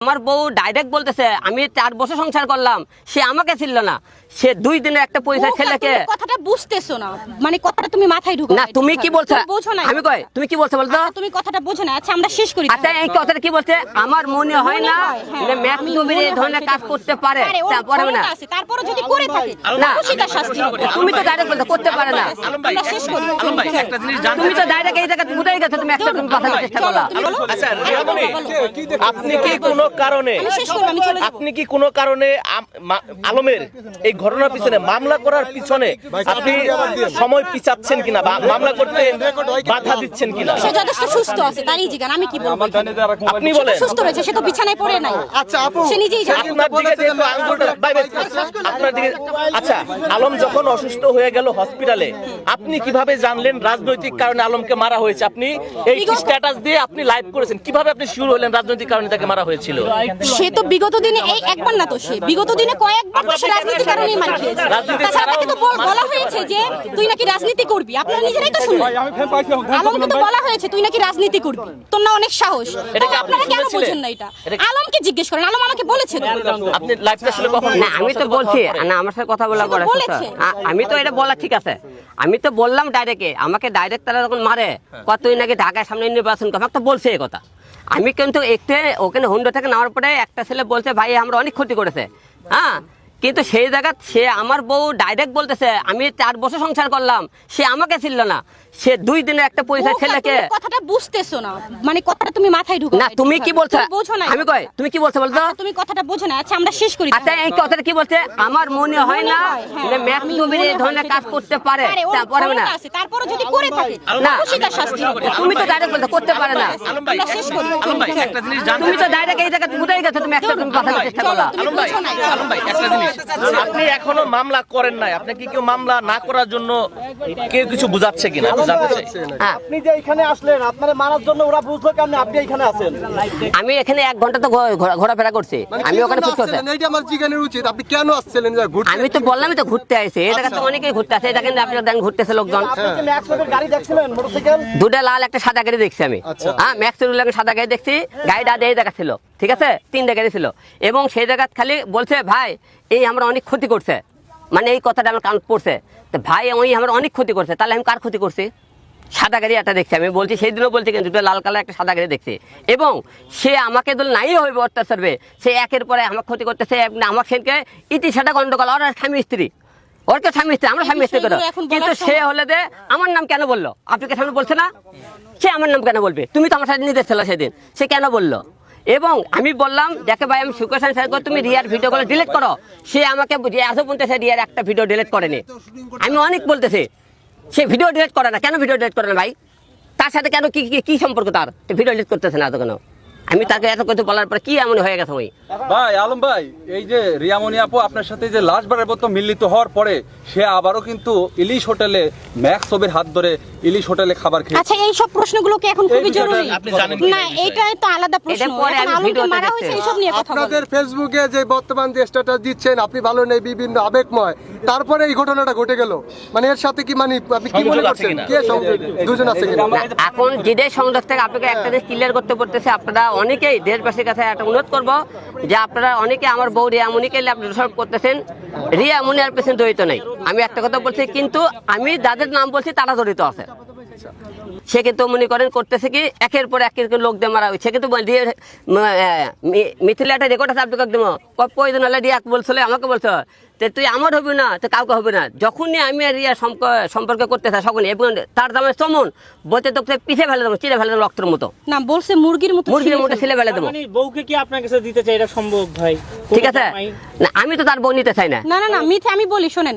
আমার বউ ডাইরেক্ট বলতেছে আমি চার বছর সংসার করলাম সে আমাকে ছিল না। সে দুই দিনের একটা পয়সা ছেলেকে তুমি কথাটা বুঝতেছো না। মানে কথাটা তুমি মাথায় ঢুকো না তুমি কি বলছো? বোঝো না আমি কই? তুমি কি বলছো বলতো আচ্ছা, তুমি কথাটা বোঝো না আচ্ছা আমরা শেষ করি আচ্ছা এই কথাটা কি বলছে? আমার মনে হয় না। যে ম্যাক নবীর এই ধরনের কাজ করতে পারে। তারপরে না। তারপরও যদি করে থাকে না। শাস্তি। হবে তুমি তো ডাইরেক্ট বলতে করতে পারে না। আমরা শেষ করি। আলম ভাই একটা জিনিস জানতে তুমি তো ডাইরেক্ট এই জায়গা বুঝাই গেছো তুমি একটা তুমি বাঁচানোর চেষ্টা করলা আচ্ছা আপনি কি কোনো কারণে আমি শেষ করব, আমি চলে যাব। আপনি কি কোনো কারণে আলমের এই ঘটনার পিছনে মামলা করার পিছনে আপনি সময় পিছাচ্ছেন কিনা বা মামলা করতে বাধা দিচ্ছেন কিনা? সে যথেষ্ট সুস্থ আছে তারই জিজ্ঞান আমি কি বলব? আপনি বলেন। সুস্থ রয়েছে সে তো বিছানায় পড়ে নাই। আচ্ছা আপু সে নিজেই জানে। আপনার দিকে যেহেতু আঙ্গুলটা বাই বাই, আপনার দিকে আচ্ছা আলম যখন অসুস্থ হয়ে গেল হসপিটালে আপনি কীভাবে জানলেন রাজনৈতিক কারণে আলমকে মারা হয়েছে? আপনি এই স্ট্যাটাস দিয়ে আপনি লাইভ করেছেন। কীভাবে আপনি শুরু হলেন রাজনৈতিক কারণে তাকে মারা হয়েছিল? সে তো বিগত দিনে এই একবার না তো সে বিগত দিনে কয়েকবার তো সে রাজনীতি কারণেই মার খেয়েছে। তাছাড়া তাকে তো বলা হয়েছে যে তুই নাকি রাজনীতি করবি। আপনারা নিজেরাই তো শুনলেন আলমকে তো বলা হয়েছে তুই নাকি রাজনীতি করবি। তোর না অনেক সাহস। আপনারা কেন? বোঝেন না এটা? আলমকে জিজ্ঞেস করেন আলম আমাকে বলেছে আপনি লাইভটা আসলে কখন না আমি তো বলছি না আমার সাথে কথা বলা পরে আমি তো এটা বলা ঠিক আছে। আমি তো বললাম ডাইরেক্টে আমাকে ডাইরেক্ট তারা যখন মারে কত তুই নাকি ঢাকায় সামনে নির্বাচন কর আমাকে তো বলছে এই কথা। আমি কিন্তু একটু ওখানে হুন্ডো থেকে নামার পরে একটা ছেলে বলছে, ভাই, আমরা অনেক ক্ষতি করেছে। হ্যাঁ? কিন্তু সেই জায়গা সে আমার বউ ডাইরেক্ট বলতেছে আমি চার বছর সংসার করলাম সে আমাকে ছিল না। সে দুই দিনের একটা পয়সা ছেলেকে কথাটা বুঝতেছো না। মানে কথাটা তুমি মাথায় ঢুকো না তুমি কি বলছো? বোঝো না আমি কই? তুমি কি বলছো বলতো? আচ্ছা, তুমি কথাটা বোঝো না। আচ্ছা আমরা শেষ করি আচ্ছা এই কথাটা কি বলছে? আমার মনে হয় না মনে হয়। যে ম্যাক আমি নবীর এই ধরনের কাজ করতে পারে। তারপরে না। তারপরও যদি করে থাকে না। শাস্তি হবে। তুমি তো ডাইরেক্ট বলতে করতে পারে না। আমরা শেষ করি। আলম ভাই একটা জিনিস জানতে তুমি তো ডাইরেক্ট এই জায়গা বুঝাই গেছো তুমি একটা বাঁচানোর চেষ্টা তুমি আলম ভাই আলম ভাই একটা জিনিস। আপনি এখনও মামলা করেন নাই। আপনি কি কেউ মামলা না করার জন্য কেউ কিছু বুঝাচ্ছে কিনা? আমি জানতে চাই। হ্যাঁ। আপনি যে এখানে আসলেন আপনারা মারার জন্য ওরা বুঝলো কেমনে? আপনি এখানে আছেন। আমি এখানে এক ঘণ্টা তো ঘোরাফেরা করছি। মানে আমি ওখানে ফুটতে আসছিলেন? এইটা আমার জিজ্ঞানের উচিত। আপনি কেন আসছিলেন? যে ঘুরতে আমি তো বললামই তো ঘুরতে আসছি। এটা তো অনেকেই ঘুরতে আসে এটা কিন্তু আপনি দেখেন ঘুরতেছে লোকজন। আপনি কি ম্যাক্স ওয়েবের গাড়ি দেখছিলেন? মোটরসাইকেল? দুটা লাল একটা সাদা গাড়ি দেখছি আমি। আচ্ছা। হ্যাঁ ম্যাক্স একটা সাদা গাড়ি দেখছি। গাড়িটা এই জায়গা ছিল ঠিক আছে? তিনটা গাড়ি ছিল এবং সেই জায়গা খালি বলছে ভাই এই আমরা অনেক ক্ষতি করছে। মানে এই কথাটা আমার কান পড়ছে। তো ভাই ওই আমার অনেক ক্ষতি করছে তাহলে আমি কার ক্ষতি করছি? সাদা গাড়ি একটা দেখছি আমি বলছি সেই দিনও বলছি কিন্তু লাল কালার একটা সাদা গাড়ি দেখছি। এবং সে আমাকে দল নাই হইবে অত্যাচারবে সে একের পরে আমার ক্ষতি করতেছে আমার সেনকে ইতি সেটা গন্ডগোল ওর স্বামী স্ত্রী। ওর কে স্বামী স্ত্রী আমরা স্বামী স্ত্রী করো। কিন্তু সে হলে যে আমার নাম কেন বলল? আপনি কে সামনে বলছে না? সে আমার নাম কেন বলবে? তুমি তো আমার সাথে নিতে ছিল সেদিন। সে কেন বলল? এবং আমি বললাম, দেখে ভাই, আমি সুকেশন স্যারকে তুমি রিয়ার ভিডিওগুলো ডিলিট করো। সে আমাকে এত বলতেছে রিয়ার একটা ভিডিও ডিলিট করেনি। আমি অনেক বলতেছি, সে ভিডিও ডিলিট করে না। কেন ভিডিও ডিলিট করে না ভাই? তার সাথে কেন, কি, কি- সম্পর্ক তার? ভিডিও ডিলিট করতেছে না এত কেন? আমি তাকে এত কিছু বলার পর কি এমন হয়ে গেছে ওই? ভাই আলম ভাই এই যে রিয়ামণি আপু আপনার সাথে যে লাস্ট বারের মতো মিলিত হওয়ার পরে সে আবারও কিন্তু ইলিশ হোটেলে ম্যাক্স ছবির হাত ধরে ইলিশ হোটেলে খাবার খেয়ে আচ্ছা এই সব প্রশ্নগুলো কি এখন খুবই জরুরি? আপনি জানেন না এই বিষয়ে? এটা তো আলাদা প্রশ্ন। এটা পরে আমি মারা দেখতে হয়েছে পাবো। এইসব নিয়ে কথা আপনাদের ফেসবুকে যে বর্তমান যে স্ট্যাটাস দিচ্ছেন আপনি ভালো নেই বিভিন্ন আবেগময়। তারপরে এই ঘটনাটা ঘটে গেল। মানে এর সাথে কি মানে আপনি কি মনে করছেন? কে সংযোগ? দুজন আছে কিনা? এখন যেটাই সংযোগ থেকে আপনাকে একটা জিনিস ক্লিয়ার করতে পড়তেছে আপনারা অনেকেই দেশবাসীর কাছে একটা অনুরোধ করব যে আপনারা অনেকে আমার বউ রিয়া মুনিকে দোষারোপ করতেছেন। রিয়া মুনি আর পেছনে জড়িত নেই। আমি একটা কথা বলছি, কিন্তু আমি যাদের নাম বলছি তারা জড়িত আছে। সে কিন্তু মনে করেন করতেছে কি একের পর একের লোক দিয়ে মারা হয়েছে। কিন্তু মিথিলা একটা রেকর্ড আছে আপনাকে একদম প্রয়োজন হলে রিয়া বলছিল আমাকে বলছো যে তুই আমার হবে না তো কাউকে হবে না। যখনই আমি আর রিয়া সম্প- সম্পর্ক করতে থাকি সকলে এবং তার দামে চমন বলতে তোকে পিছিয়ে ফেলে দেবো চিড়ে ফেলে দেবো রক্তের মতো। না বলছে মুরগির মতো মুরগির মতো ছেলে ফেলে দেবো। মানে বউকে কি আপনার কাছে দিতে চাই? এটা সম্ভব ভাই? ঠিক আছে? না আমি তো তার বউ নিতে চাই না। না না না মিথ্যে আমি বলি শোনেন।